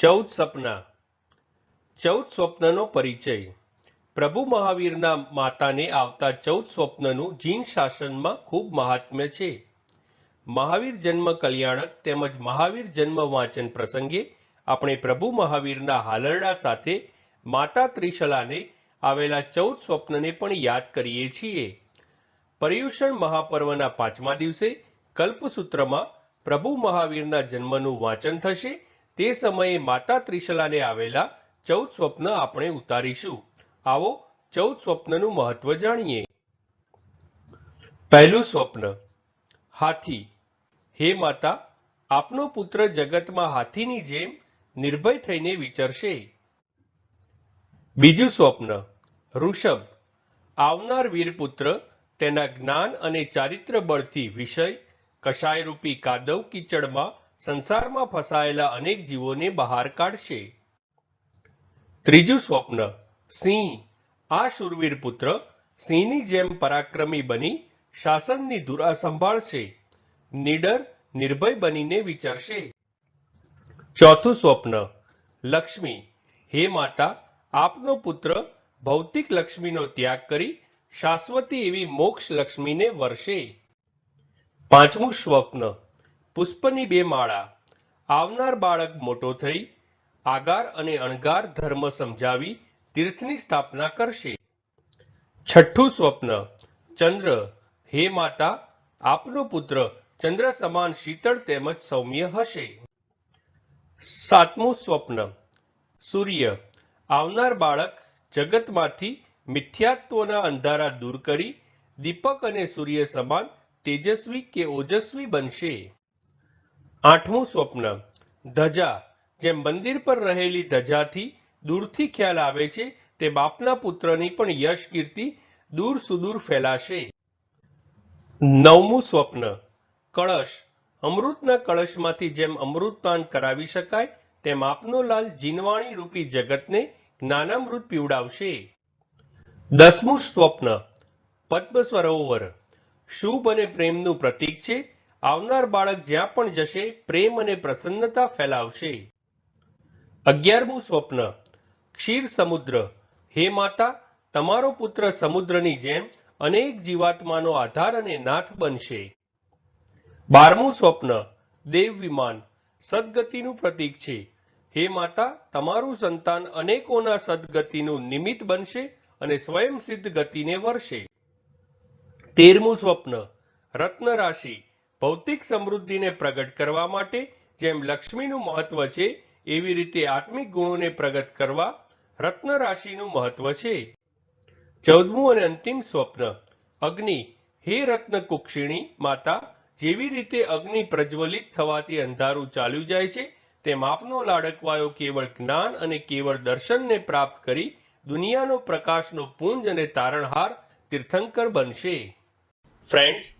ચૌદ સપના. ચૌદ સ્વપ્નનો પરિચય. પ્રભુ મહાવીરના માતાને આવતા ચૌદ સ્વપ્નનું જીન શાસનમાં ખૂબ મહાત્મ્ય છે. મહાવીર જન્મ કલ્યાણક તેમજ મહાવીર જન્મ વાંચન પ્રસંગે આપણે પ્રભુ મહાવીરના હાલરડા સાથે માતા ત્રિશલાને આવેલા ચૌદ સ્વપ્નને પણ યાદ કરીએ છીએ. પર્યુષણ મહાપર્વના પાંચમા દિવસે કલ્પસૂત્રમાં પ્રભુ મહાવીરના જન્મનું વાંચન થશે. તે સમયે માતા ત્રિશલાને આવેલા ચૌદ સ્વપ્ન આપણે ઉતારીશું. આવો ચૌદ સ્વપ્નનું મહત્વ જાણીએ. પહેલું સ્વપ્ન, હાથી. હે માતા, આપનો પુત્ર જગતમાં હાથીની જેમ નિર્ભય થઈને વિચરશે. બીજું સ્વપ્ન, ઋષભ. આવનાર વીરપુત્ર તેના જ્ઞાન અને ચારિત્ર બળથી વિષય કષાયરૂપી કાદવ કીચડમાં સંસારમાં ફસાયેલા અનેક જીવોને બહાર કાઢશે. ત્રીજું સ્વપ્ન, સિંહ. આ શૂરવીર પુત્ર સિંહની જેમ પરાક્રમી બની શાસનની ધુરા સંભાળશે. નીડર નિર્ભય બનીને વિચારશે. ચોથું સ્વપ્ન, લક્ષ્મી. હે માતા, આપનો પુત્ર ભૌતિક લક્ષ્મીનો ત્યાગ કરી શાશ્વતી એવી મોક્ષ લક્ષ્મીને વર્ષે પાંચમું સ્વપ્ન પુષ્પની બે માળા. આવનાર બાળક મોટો થઈ, આગાર અને અણગાર ધર્મ સમજાવી તીર્થની સ્થાપના કરશે. છઠ્ઠું સ્વપ્ન, ચંદ્ર, હે માતા, આપનો પુત્ર, ચંદ્ર સમાન શીતળ તેમજ સૌમ્ય હશે. સાતમું સ્વપ્ન, સૂર્ય, આવનાર બાળક જગતમાંથી મિથ્યાત્વના અંધારા દૂર કરી દીપક અને સૂર્ય સમાન તેજસ્વી કે ઓજસ્વી બનશે. આઠમું સ્વપ્ન, ધજા. જેમ મંદિર પર રહેલી ધજાથી દૂરથી ખ્યાલ આવે છે, તે બાપના પુત્રની પણ યશ કીર્તિ દૂર સુદૂર ફેલાશે. નવમું સ્વપ્ન, કળશ. અમૃતના કળશમાંથી જેમ અમૃતપાન કરાવી શકાય, તેમ આપનો લાલ જીનવાણી રૂપી જગતને જ્ઞાનામૃત પીવડાવશે. દસમું સ્વપ્ન પદ્મ સરોવર શુભ અને પ્રેમનું પ્રતીક છે આવનાર બાળક જ્યાં પણ જશે, પ્રેમ અને પ્રસન્નતા ફેલાવશે. અગિયારમું સ્વપ્ન, ક્ષીર સમુદ્ર. હે માતા, તમારો પુત્ર સમુદ્રની જેમ અનેક જીવાત્માનો આધાર અને નાથ બનશે. બારમું સ્વપ્ન, દેવ વિમાન. સદગતિનું પ્રતીક છે. હે માતા, તમારું સંતાન અનેકોના સદગતિનું નિમિત્ત બનશે અને સ્વયં સિદ્ધ ગતિને વરશે તેરમું સ્વપ્ન રત્ન રાશિ ભૌતિક સમૃદ્ધિને પ્રગટ કરવા માટે જેમ લક્ષ્મીનું મહત્વ છે, એવી રીતે આત્મિક ગુણોને પ્રગટ કરવા રત્ન રાશિનું મહત્વ છે. ચૌદમું અને અંતિમ સ્વપ્ન. અગ્નિ. હે રત્ન કુક્ષિણી, માતા, જેવી રીતે અગ્નિ પ્રજ્વલિત થવાથી અંધારું ચાલ્યું જાય છે, તેમ આપનો લાડકવાયો કેવળ જ્ઞાન અને કેવળ દર્શનને પ્રાપ્ત કરી દુનિયાનો પ્રકાશનો પુંજ અને તારણહાર તીર્થંકર બનશે. ફ્રેન્ડ્સ